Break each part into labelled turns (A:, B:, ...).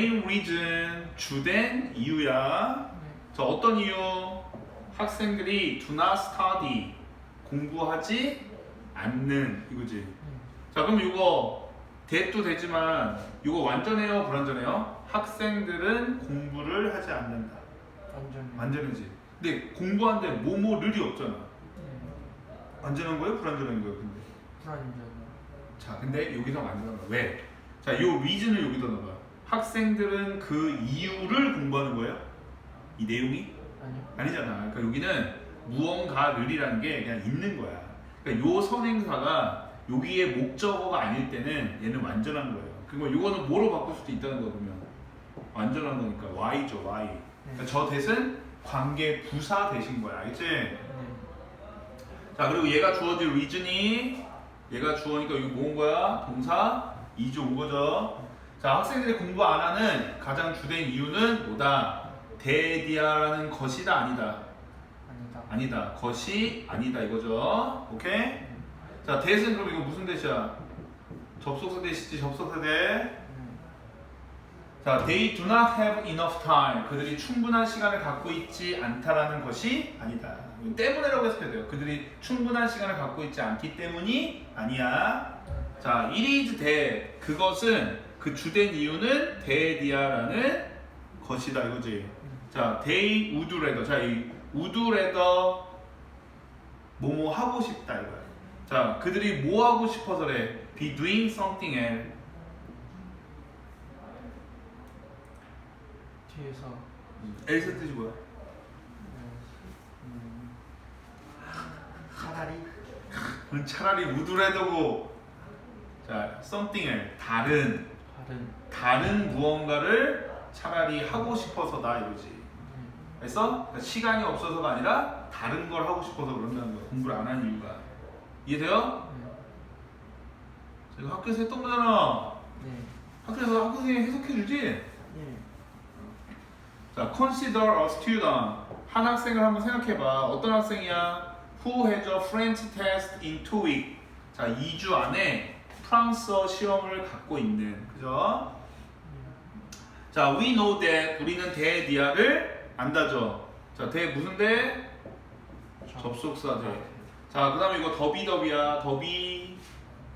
A: main reason 주된 이유야.
B: 네.
A: 자 어떤 이유? 학생들이 do not study 공부하지 않는 이거지.
B: 네.
A: 자 그럼 이거 대도 되지만 이거 완전해요 불완전해요? 학생들은 공부를 하지 않는다.
B: 완전.
A: 완전이지. 근데 공부하는데 뭐뭐를이 없잖아.
B: 네.
A: 완전한 거예요? 불완전한 거예요? 근데.
B: 불완전.
A: 자 근데 여기서 완전한 거야. 왜? 자, 요 리즌을 여기다 넣어봐. 학생들은 그 이유를 공부하는 거예요? 이 내용이?
B: 아니요.
A: 아니잖아. 그러니까 여기는 무언가를이라는 게 그냥 있는 거야. 그러니까 요 선행사가 여기에 목적어가 아닐 때는 얘는 완전한 거예요. 그리고 요거는 뭐로 바꿀 수도 있다는 거 보면 완전한 거니까 y죠, y. 그러니까 저 대신 관계 부사 대신 거야. 알겠지?
B: 네.
A: 자 그리고 얘가 주어질 리즌이 얘가 주어니까 이거 뭐온 거야? 동사 2조 온 거죠. 자 학생들이 공부 안 하는 가장 주된 이유는 뭐다? 대디아라는 것이다 아니다.
B: 아니다.
A: 아니다. 것이 아니다 이거죠. 오케이? 자 대신 그럼 이거 무슨 대시야? 접속사 대시지 접속사 대.
B: 네.
A: 자, they do not have enough time. 그들이 충분한 시간을 갖고 있지 않다라는 것이 아니다. 때문에라고 해석해야 돼요. 그들이 충분한 시간을 갖고 있지 않기 때문이 아니야. 자, it is that. 그것은 그 주된 이유는 대디아라는 것이다 이거지. 자, would rather. 자, 이 rather 뭐뭐 하고 싶다 이거야. 자, 그들이 뭐 하고 싶어서래? be doing something else.
B: 뒤에서.
A: 엘스 뜻이 뭐야?
B: 음. 차라리.
A: 차라리 우드레더고 자 something을 다른
B: 다른.
A: 다른 무언가를 차라리 하고 싶어서다 이거지.
B: 네.
A: 그래서 그러니까 시간이 없어서가 아니라 다른 걸 하고 싶어서 그런다는 거야. 공부를 안 하는 이유가 이해돼요?
B: 네.
A: 제가 학교에서 했던 거잖아.
B: 네.
A: 학교에서 학교 선생님 해석해 주지.
B: 네.
A: 자, consider a student. 한 학생을 한번 생각해 봐. 어떤 학생이야? Who has a French test in two weeks. 자, 2주 안에 프랑스어 시험을 갖고 있는. 그죠? 자, we know that. 우리는 대디아를 안다죠. 자, 대 무슨 대? 접속사 대. 자, 그 다음에 이거 더비더비야. 더비.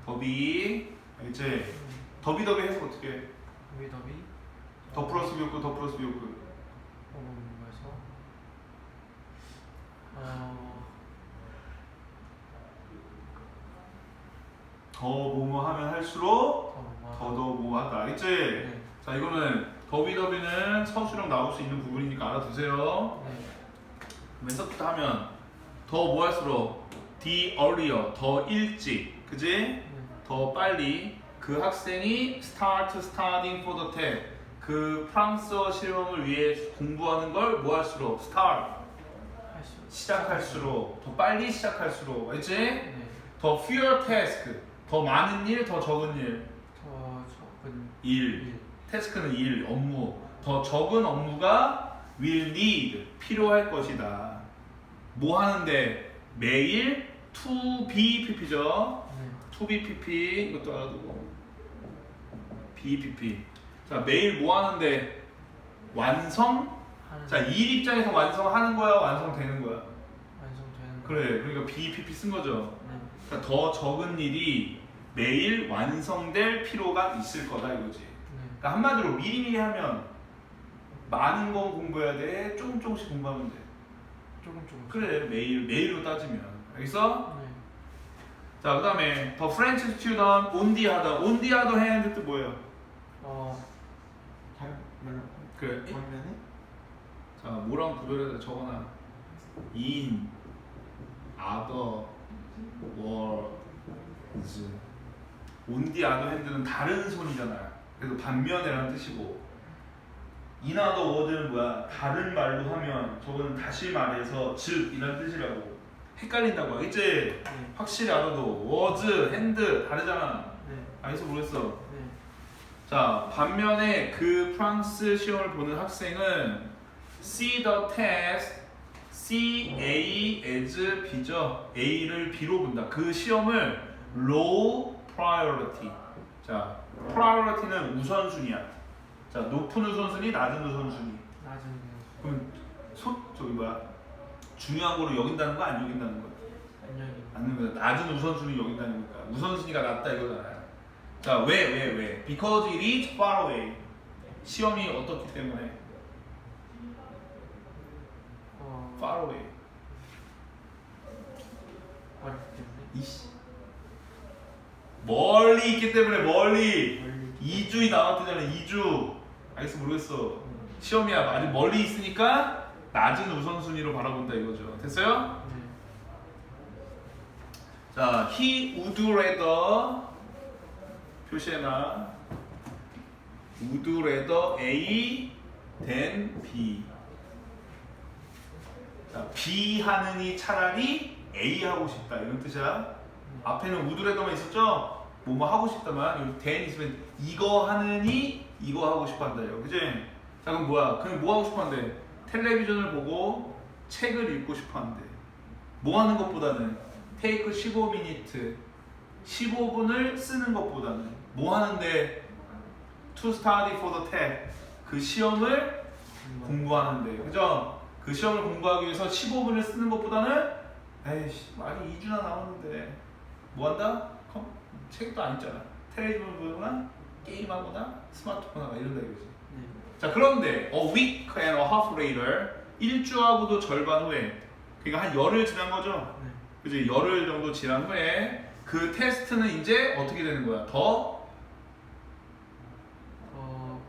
A: 더비. 알겠지? 더비더비 해석 어떻게 해?
B: 더비 더비.
A: 더 플러스 비었고 더 플러스 비었고.
B: 어, 그래서 어,
A: 더 뭐뭐 하면 할수록
B: 더 뭐.
A: 더더 뭐하다 알겠지?
B: 네.
A: 자 이거는 더비더비는 서술형 나올 수 있는 부분이니까 알아두세요
B: 네.
A: 왼쪽부터 하면 더 뭐 할수록 the earlier 더 일찍 그지?
B: 네.
A: 더 빨리 그 학생이 start studying for the test 그 프랑스어 시험을 위해 공부하는 걸 뭐 할수록 start
B: 할수.
A: 시작할수록 더 빨리 시작할수록 알겠지?
B: 네.
A: 더 fewer task 더 많은 일 더 적은 일
B: 더 적은
A: 일.
B: 일.
A: 태스크는 일, 업무. 더 적은 업무가 will need, 필요할 것이다. 뭐 하는데? 매일 to be pp죠.
B: 네.
A: to be pp 이것도 알아두고. be pp. 자, 매일 뭐 하는데? 완성?
B: 하는
A: 자, 일 입장에서 완성하는 거야, 완성되는 거야? 그래, 그러니까 be pp 쓴 거죠.
B: 네.
A: 그러니까 더 적은 일이 매일 완성될 필요가 있을 거다 이거지.
B: 네.
A: 그러니까 한마디로 미리미리 하면 많은 건 공부해야 돼. 조금 조금씩 공부하면 돼.
B: 조금 조금.
A: 그래 매일 매일로 따지면 알겠어?
B: 네.
A: 자 그다음에 더 프렌치 스튜던 온디 하다 온디 하더 해야 뜻 뭐예요?
B: 어.
C: 다른 말로
A: 그래
C: 원래는
A: 자 뭐랑 구별해야 돼 적어놔 in other words 온디 아더 핸드는 다른 손이잖아 그래서 반면에라는 뜻이고 in other words는 뭐야 다른 말로 하면 저거는 다시 말해서 즉 이란 뜻이라고 헷갈린다고 알겠지?
B: 네.
A: 확실히 알아도 words, hand 다르잖아
B: 네.
A: 알겠어 모르겠어
B: 네.
A: 자 반면에 그 프랑스 시험을 보는 학생은 see the test, see A as B죠. A를 B로 본다. 그 시험을 low priority. 자 priority는 우선순위야. 자 높은 우선순위, 낮은 우선순위.
B: 낮은
A: 그럼 소 저기 뭐야 중요한 거로 여긴다는 거안 여긴다는 거?
B: 안녕히
A: 아니면 낮은 우선순위 여긴다는 거니까 우선순위가 낮다 이거잖아요. 자왜왜 왜, Because it is far away. 시험이 어떻기 때문에
B: 어
A: far away. 이씨. 멀리 있기 때문에 멀리.
B: 멀리
A: 2주이 남았다잖아 2주. 알겠어 모르겠어.
B: 음,
A: 시험이야 아주 멀리 있으니까 낮은 우선순위로 바라본다 이거죠. 됐어요?
B: 네.
A: 자, he would rather 표시해놔. would rather A than B. 자, B 하느니 차라리 A 하고 싶다 이런 뜻이야. 앞에는 rather만 있었죠? 뭐뭐 하고 싶다만 여기 than 있으면 이거 하느니 이거 하고 싶어 한다요. 그지? 자 그럼 뭐야? 그럼 뭐 하고 싶어 한대? 텔레비전을 보고 책을 읽고 싶어 한대. 뭐 하는 것보다는 테이크 15미니트 15분을 쓰는 것보다는 뭐 하는데 to study for the test 그 시험을 공부하는데 그죠? 그 시험을 공부하기 위해서 15분을 쓰는 것보다는 에이씨 많이 2주나 남았는데 뭐 한다? 컴? 책도 안 읽잖아 텔레비전 보거나 게임하거나 스마트폰 하거나 이런다 이거지
B: 네.
A: 자 그런데 a week and a half later 일주하고도 절반 후에 그러니까 한 열흘 지난 거죠?
B: 네.
A: 그지 열흘 정도 지난 후에 그 테스트는 이제 어떻게 되는 거야? 더
B: 어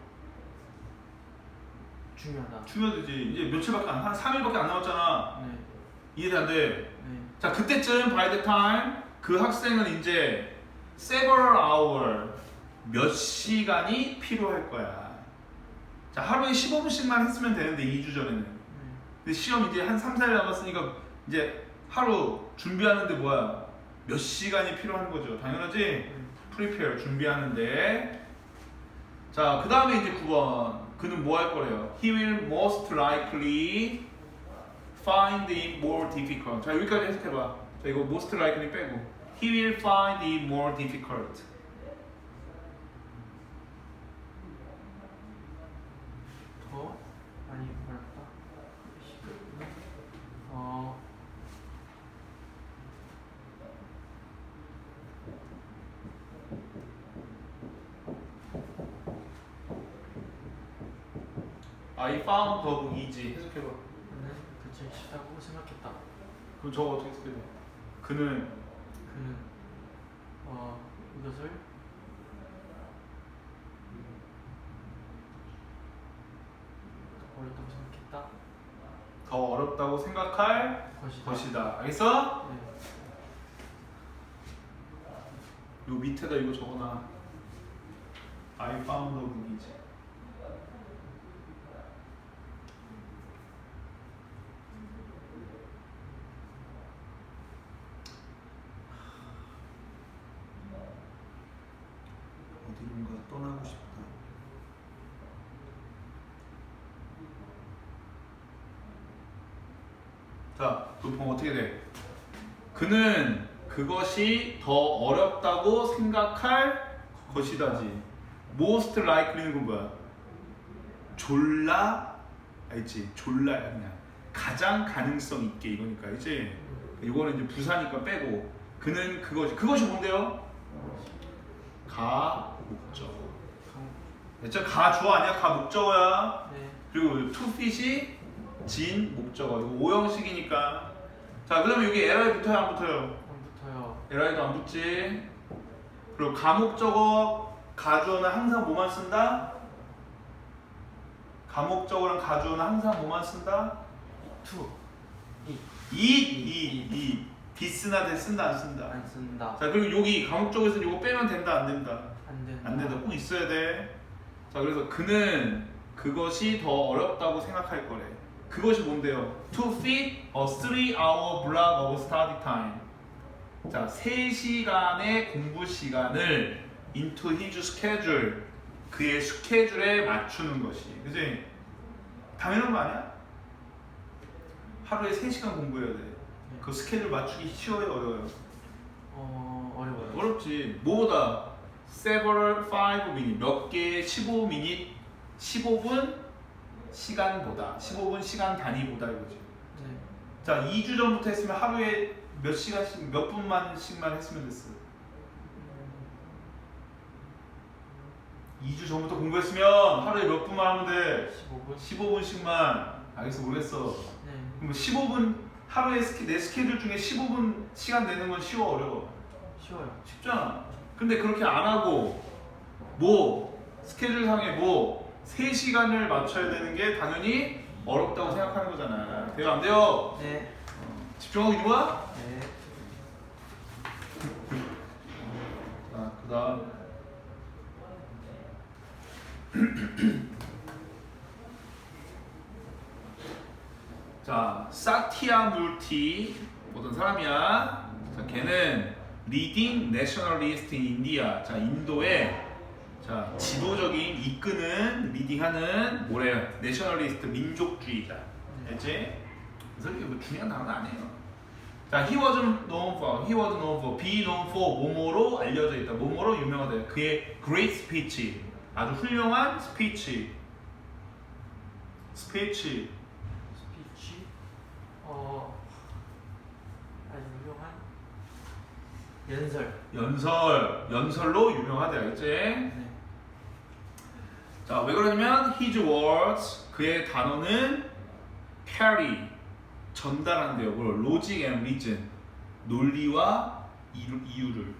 B: 중요하다
A: 중요하지 이제 며칠밖에 안, 한 3일밖에 안 남았잖아
B: 네.
A: 이해돼 안 돼?
B: 네.
A: 자 그때쯤 by the time 그 학생은 이제 several hour 몇 시간이 필요할 거야 자 하루에 15분씩만 했으면 되는데 2주 전에는
B: 네.
A: 근데 시험 이제 한 3, 4일 남았으니까 이제 하루 준비하는데 뭐야 몇 시간이 필요한 거죠 당연하지?
B: 네.
A: prepare 준비하는데 자 그 다음에 이제 9번 그는 뭐 할 거래요? He will most likely find it more difficult 자 여기까지 해석해봐 자 이거 most likely 빼고 He will find it more difficult
B: 더 많이 어렵다. 어
A: I found the book easy 해석해봐
B: 그는 그책 쉽다고 생각했다.
A: 그럼 저거 어떻게 해석해야 돼? 그는
B: 그는 어 이것을 어렵다고 생각했다.
A: 더 어렵다고 생각할
B: 것이다.
A: 것이다 알겠어?
B: 네.
A: 요 밑에다 이거 적어놔. I found a book이지. 어디론가 떠나고 싶다. 자, 그럼 어떻게 돼? 그는 그것이 더 어렵다고 생각할 것이다지. most likely는 건 뭐야? 졸라 알지? 졸라 그냥 가장 가능성 있게 이거니까 이제 이거는 이제 부사니까 빼고 그는 그것이 그것이 뭔데요? 가 목적. 됐죠? 가 주어 아니야? 가 목적어야.
B: 네.
A: 그리고 to fit이 진 목적어. 이거 오형식이니까. 자, 그 다음에 여기 li 붙어요, 안 붙어요?
B: 처음부터요.
A: li도 안 붙지. 그리고 가 목적어 가 주어는 항상 뭐만 쓴다? 가 목적어랑 가 주어는 항상 뭐만 쓴다?
B: 투.
A: 이, 이, 이. 디스나 대 쓴다 안 쓴다.
B: 안 쓴다.
A: 자 그리고 여기 가목적어에서 이거 빼면 된다 안 된다.
B: 안 된다.
A: 안 된다. 꼭 있어야 돼. 자 그래서 그는 그것이 더 어렵다고 생각할 거래. 그것이 뭔데요? To fit a 3-hour block of study time. 자, 3시간의 공부 시간을 into his schedule. 그의 스케줄에 맞추는 것이. 그지? 당연한 거 아니야? 하루에 3시간 공부해야 돼. 그 스케줄 맞추기 쉬워요, 어려워요?
B: 어 어려워요.
A: 어렵지. 뭐보다 several 5 minute 몇 개의 15 minute 15분 시간보다 15분 시간 단위보다 이거지.
B: 네.
A: 자, 2주 전부터 했으면 하루에 몇 시간씩 몇 분만씩만 했으면 됐어. 2주 전부터 공부했으면 하루에 몇 분만 하면 돼.
B: 15분.
A: 15분씩만. 알겠어 모르겠어.
B: 네.
A: 그럼 15분 하루에 스케, 내 스케줄 중에 15분 시간 내는 건 쉬워 어려워?
B: 쉬워요.
A: 쉽잖아. 근데 그렇게 안 하고 뭐 스케줄 상에 뭐 3시간을 맞춰야 되는 게 당연히 어렵다고 생각하는 거잖아. 돼요 안 돼요?
B: 네.
A: 집중하고 좋아?
B: 네.
A: 자, 그다음 자, 사티아 물티 어떤 사람이야? 자, 걔는 리딩 내셔널리스트 인 인디아. 자, 인도의 자, 지도적인 이끄는 리딩하는 뭐래요? 내셔널리스트 민족주의자. 알지? 그래서 이게 뭐 중요한 단어는 아니에요. 자, he was known for, he was known for, be known for 뭐뭐로 알려져 있다. 뭐뭐로 유명하다. 그의 great speech, 아주 훌륭한 스피치,
B: 스피치. 어. 아주 훌륭한 연설.
A: 연설, 연설로 유명하다. 알겠지?
B: 네.
A: 자, 왜 그러냐면 his words, 그의 단어는 carry, 전달한대요. 뭘? logic and reason, 논리와 이유, 이유를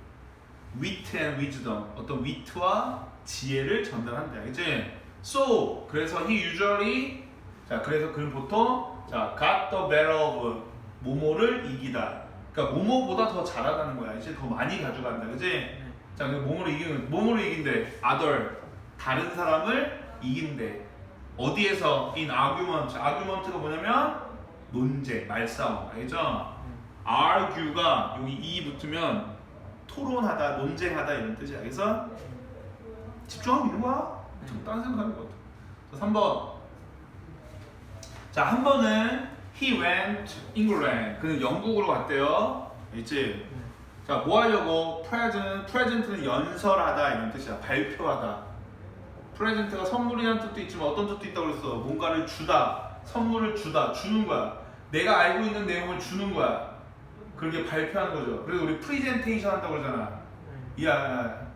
A: wit and wisdom, 어떤 wit와 지혜를 전달한대. 알겠지? So, 그래서 he usually, 자, 그래서 그는 보통, 자, got the better of, 모모를 이기다. 그러니까 모모보다 더 잘하다는 거야. 이제 더 많이 가져간다. 그지?
B: 네.
A: 자, 그 몸으로 이기는 몸으로 이긴대. other 다른 사람을 이긴대. 어디에서 in argument. argument가 뭐냐면 논쟁, 말싸움. 알겠죠? argue가 여기 e 붙으면 토론하다, 논쟁하다 이런 뜻이야. 그래서 집중하고 있는 거야. 좀 다른 생각하는 것 같아. 자, 3번. 자, 한 번은 he went to England. 그는 영국으로 갔대요. 있지?
B: 네.
A: 자, 뭐 하려고? present, present는 연설하다 이런 뜻이야. 발표하다. present가 선물이라는 뜻도 있지만 어떤 뜻도 있다고 그랬어. 뭔가를 주다. 선물을 주다. 주는 거야. 내가 알고 있는 내용을 주는 거야. 그렇게 발표하는 거죠. 그래서 우리 프리젠테이션 한다고 그러잖아.
B: 네.
A: 이야.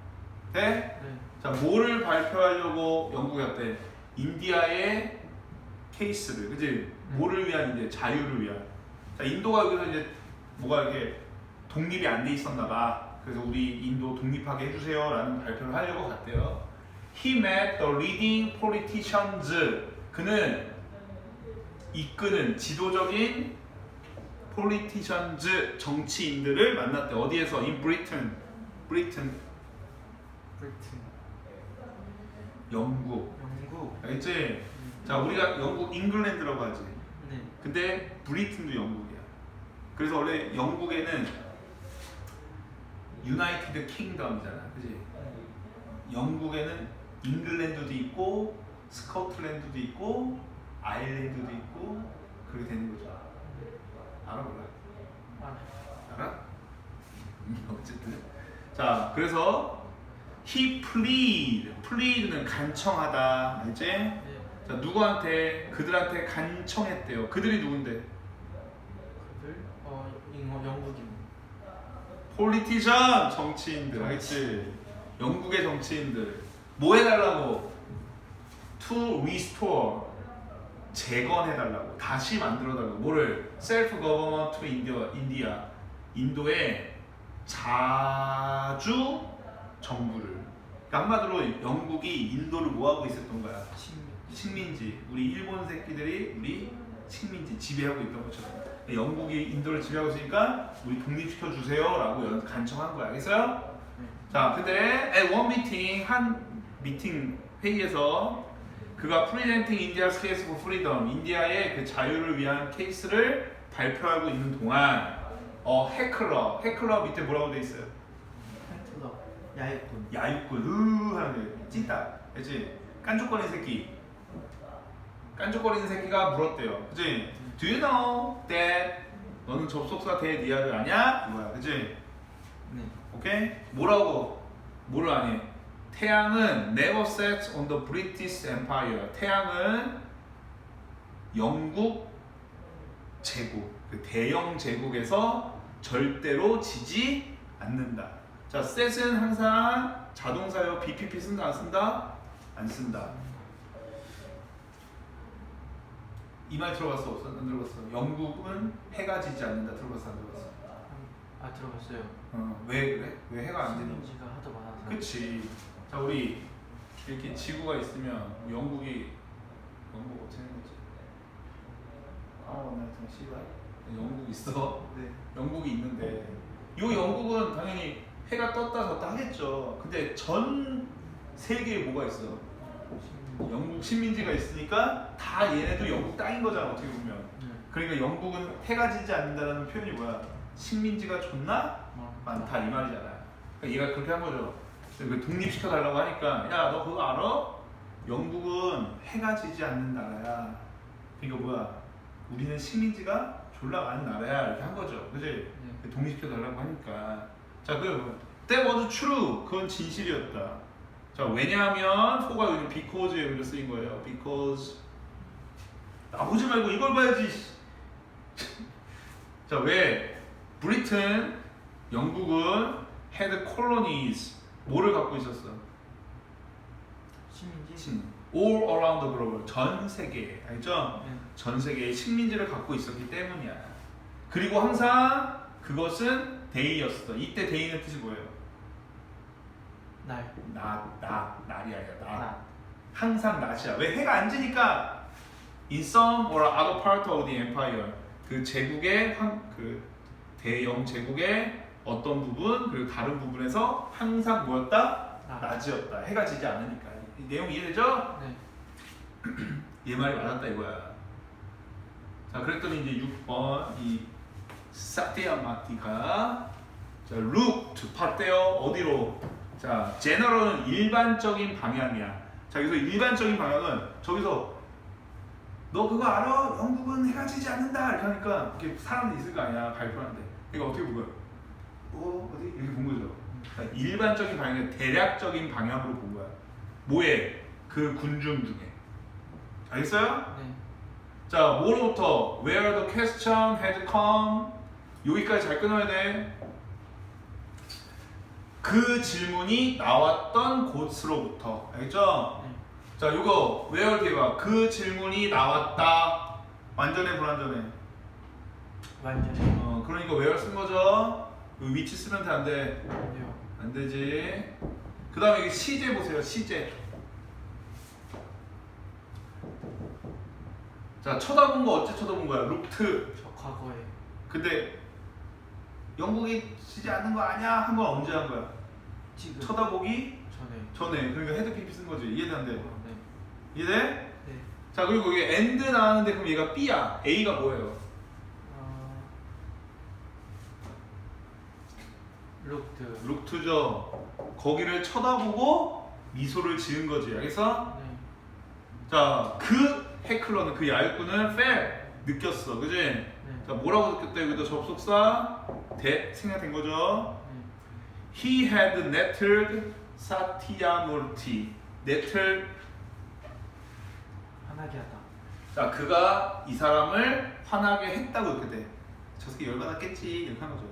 A: 돼?
B: 네.
A: 자, 뭐를 발표하려고 영국에 갔대? 인디아의 케이스를, 그지? 뭐를 위한 이제 자유를 위한. 자, 인도가 여기서 이제 뭐가 이렇게 독립이 안 돼 있었나 봐. 그래서 우리 인도 독립하게 해주세요라는 발표를 하려고 갔대요. He met the leading politicians. 그는 이끄는 지도적인 politicians 정치인들을 만났대. 어디에서? In Britain. Britain.
B: 브리튼.
A: 영국.
B: 영국.
A: 알겠지? 자, 우리가 영국 잉글랜드라고 하지.
B: 네.
A: 근데 브리튼도 영국이야. 그래서 원래 영국에는 유나이티드 킹덤이잖아. 그지? 영국에는 잉글랜드도 있고 스코틀랜드도 있고 아일랜드도 있고 그렇게 되는 거죠. 알아 몰라?
B: 아.
A: 알아? 음, 어쨌든 자 그래서 he plead plead는 간청하다 알지?
B: 네.
A: 자 누구한테 그들한테 간청했대요 그들이 누군데?
B: 그들 어 잉어 영국인.
A: 폴리티션 정치인들 알겠지? 영국의 정치인들 뭐 해달라고? to restore 재건해달라고 다시 만들어달라고 뭐를? self government to India, India 인도의 자주 정부를 그러니까 한마디로 영국이 인도를 뭐하고 있었던 거야?
B: 식민.
A: 식민지 우리 일본 새끼들이 우리 식민지 지배하고 있던 것처럼 영국이 인도를 지배하고 있으니까 우리 독립시켜 주세요라고 연- 간청한 거야 알겠어요?
B: 네.
A: 자 at one meeting 한 미팅 회의에서 그가 presenting India's case for freedom 인디아의 그 자유를 위한 케이스를 발표하고 있는 동안 어 해클러 해클러 밑에 뭐라고 돼 있어요?
B: 팬클럽. 야외꾼.
A: 야육꾼 으 하는 게 찐따 그치 깐족거리는 새끼 깐족거리는 새끼가 물었대요 그치 Do you know that 너는 접속사 대니아를 아냐? 이거야 그치
B: 네.
A: 오케이 뭐라고 뭐를 아니 태양은 never set on the British Empire. 태양은 영국 제국, 그 대영 제국에서 절대로 지지 않는다. 자, set은 항상 자동사요. BPP 쓴다 안 쓴다? 안 쓴다. 이 말 들어봤어 없어? 안 들어봤어? 영국은 해가 지지 않는다. 들어봤어 안 들어봤어?
B: 아 들어봤어요.
A: 어, 왜 그래? 왜 해가 안 지는?
B: 시민지가 하도 많아서.
A: 그치. 자 우리 이렇게 지구가 있으면 영국이 영국 어떻게 거지? 아 오늘 좀 씨발. 영국 있어.
B: 네.
A: 영국이 있는데 이 영국은 당연히 해가 떴다 졌다 하겠죠. 근데 전 세계에 뭐가 있어? 영국 식민지가 있으니까 다 얘네도 영국 땅인 거잖아 어떻게 보면.
B: 네.
A: 그러니까 영국은 해가 지지 않는다는 표현이 뭐야? 식민지가 존나 많다 이 말이잖아. 그러니까 얘가 그렇게 한 거죠. 그 독립시켜 달라고 하니까 야 너 그거 알아? 영국은 해가 지지 않는 나라야. 그러니까 뭐야? 우리는 식민지가 졸라 많은 나라야 이렇게 한 거죠. 그지?
B: 네.
A: 독립시켜 달라고 하니까. 자, 그 that was true. 그건 진실이었다. 자, 왜냐하면 소가 여기 because에 여기로 쓰인 거예요. because 나보지 말고 이걸 봐야지. 자, 왜 브리튼 영국은 had colonies 뭐를 갖고 있었어?
B: 시민지.
A: 친. all around the globe 전 세계 알죠?
B: 네.
A: 전 세계에 식민지를 갖고 있었기 때문이야. 그리고 항상 그것은 데이였어. 이때 데이는 뜻이 뭐예요?
B: 날.
A: 낮, 낮, 날이 아니라 낮.
B: 나.
A: 항상 낮이야. 왜 해가 안 지니까 in some or other part of the empire 그 제국의 한, 그 대영 제국의 어떤 부분 그리고 다른 부분에서 항상 뭐였다?
B: 나.
A: 낮이었다. 해가 지지 않으니까. 이 내용 이해되죠?
B: 네.
A: 얘 말이 맞았다 이거야. 자, 그랬더니 이제 6번 이 사티아 마티가 자, look to 봤대요. 어디로? 자, general은 일반적인 방향이야. 자, 여기서 일반적인 방향은 저기서 너 그거 알아? 영국은 해가 지지 않는다 이렇게 하니까 이렇게 사람들이 있을 거 아니야 발표하는데 그러니까 어떻게 본 거야? 어 어디 이렇게 본 거죠. 그러니까 일반적인 방향이 대략적인 방향으로 본 거야. 뭐에 그 군중 중에 알겠어요?
B: 네.
A: 자, 뭐로부터 where the question had come 여기까지 잘 끊어야 돼. 그 질문이 나왔던 곳으로부터 알겠죠?
B: 네.
A: 자, where 뒤에가 그 질문이 나왔다. 완전해 불완전해?
B: 완전히.
A: 어, 그러니까 where 쓴 거죠. 그 위치 쓰면 돼, 안 돼?
B: 아니요.
A: 안 되지. 그 다음에 이게 시제 보세요, 시제. 자, 쳐다본 거 어째 쳐다본 거야? 루트.
B: 저 과거에.
A: 근데 영국이 지지 않는 거 아니야? 한 건 언제 한 거야?
B: 지금.
A: 쳐다보기
B: 전에.
A: 전에. 그러니까 헤드 PP 쓴 거지. 돼?
B: 어, 네.
A: 이해돼?
B: 네.
A: 자, 그리고 여기 and 나왔는데 그럼 얘가 B야. A가 뭐예요?
B: 어. 룩드.
A: 루트죠. 거기를 쳐다보고 미소를 지은 거지. 알겠어?
B: 네.
A: 자, 그 해클러는 그 야유꾼은 fair 느꼈어. 그지?
B: 네.
A: 자, 뭐라고 느꼈다? 여기다 접속사 대 생략된 거죠.
B: 네.
A: He had nettled 사티야무르티. nettle
B: 화나게 하다.
A: 자, 그가 이 사람을 화나게 했다고 이렇게 돼. 저 새끼 열받았겠지 이렇게 하는 거죠.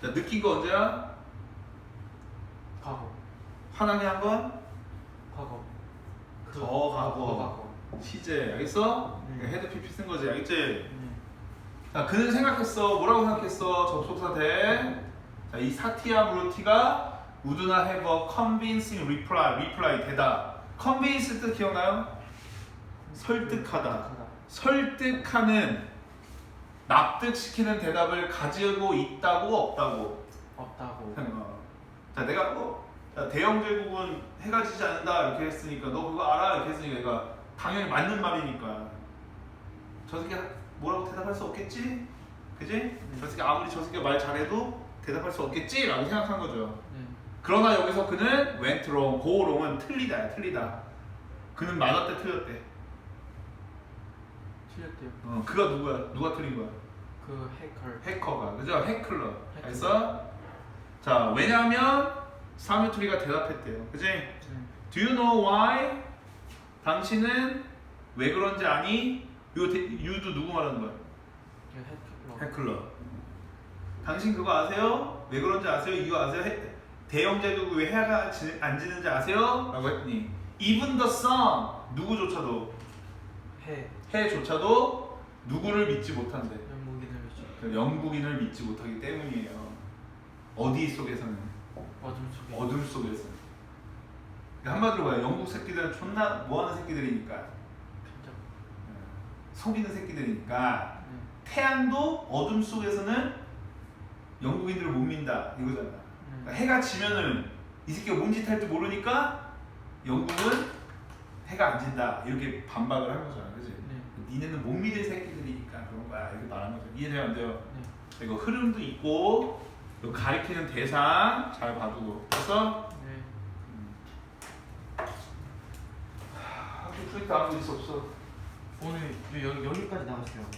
A: 자, 느낀 거 언제야?
B: 과거.
A: 화나게 한 건?
B: 과거. 그-
A: 더
B: 아,
A: 과거.
B: 더 과거.
A: 시제 알겠어?
B: 네.
A: 헤드 PP 쓴 거지 알겠지?
B: 네.
A: 자, 그는 생각했어. 뭐라고 생각했어? 접속사 대. 자, 이 사티아 무르티가 have a convincing reply. reply 대답. convince 뜻 기억나요? 설득하다. 설득하는 납득시키는 대답을 가지고 있다고 없다고.
B: 없다고.
A: 어. 자, 내가 뭐 자, 대영 제국은 해가 지지 않는다 이렇게 했으니까 너 그거 알아 이렇게 했으니까 내가 당연히 맞는 말이니까 저 새끼 뭐라고 대답할 수 없겠지? 그지? 저 새끼 아무리 저 새끼가 말 잘해도 대답할 수 없겠지 라고 생각한 거죠.
B: 네.
A: 그러나 여기서 그는 went wrong, go wrong은 틀리다, 틀리다. 그는 맞았대, 틀렸대.
B: 틀렸대요.
A: 어, 그가 누구야? 누가 틀린 거야?
B: 그 해커.
A: 해커가, 그죠? 해클러. 그래서 자, 왜냐하면 사메토리가 대답했대요. 그지?
B: 네.
A: Do you know why? 당신은 왜 그런지 아니? 요 대- you도 누구 말하는 거야?
B: 헤클러.
A: 해클러. 당신 그거 아세요? 왜 그런지 아세요? 이거 아세요? 해, 대형제국 왜 해가 지, 안 지는지 아세요? 라고 했더니 even the sun 누구조차도
B: 해.
A: 해조차도 누구를 믿지 못한대.
B: 연무기를 미쳐.
A: 그 영국인을 믿지 못하기 때문이에요. 어디 속에서는
B: 어둠 속에.
A: 어둠 속에서. 그러니까 한마디로 뭐야? 영국 새끼들은 존나 뭐하는 새끼들이니까. 속이는 새끼들이니까
B: 네.
A: 태양도 어둠 속에서는 영국인들을 못 민다 이거잖아. 그러니까
B: 네.
A: 해가 지면은 이 새끼가 뭔 짓 할지 모르니까 영국은 해가 안 진다 이렇게 반박을 한 거잖아, 그지?
B: 네.
A: 니네는 못 믿을 새끼들이니까 그런 거야 이렇게 말하는 거죠. 이해돼요, 안 돼요?
B: 네.
A: 이거 흐름도 있고 요 가리키는 대상 잘 봐두고 그래서
B: 네.
A: 학교 프로젝트 아무 일 없어.
B: 오늘 여기까지 나갔어요.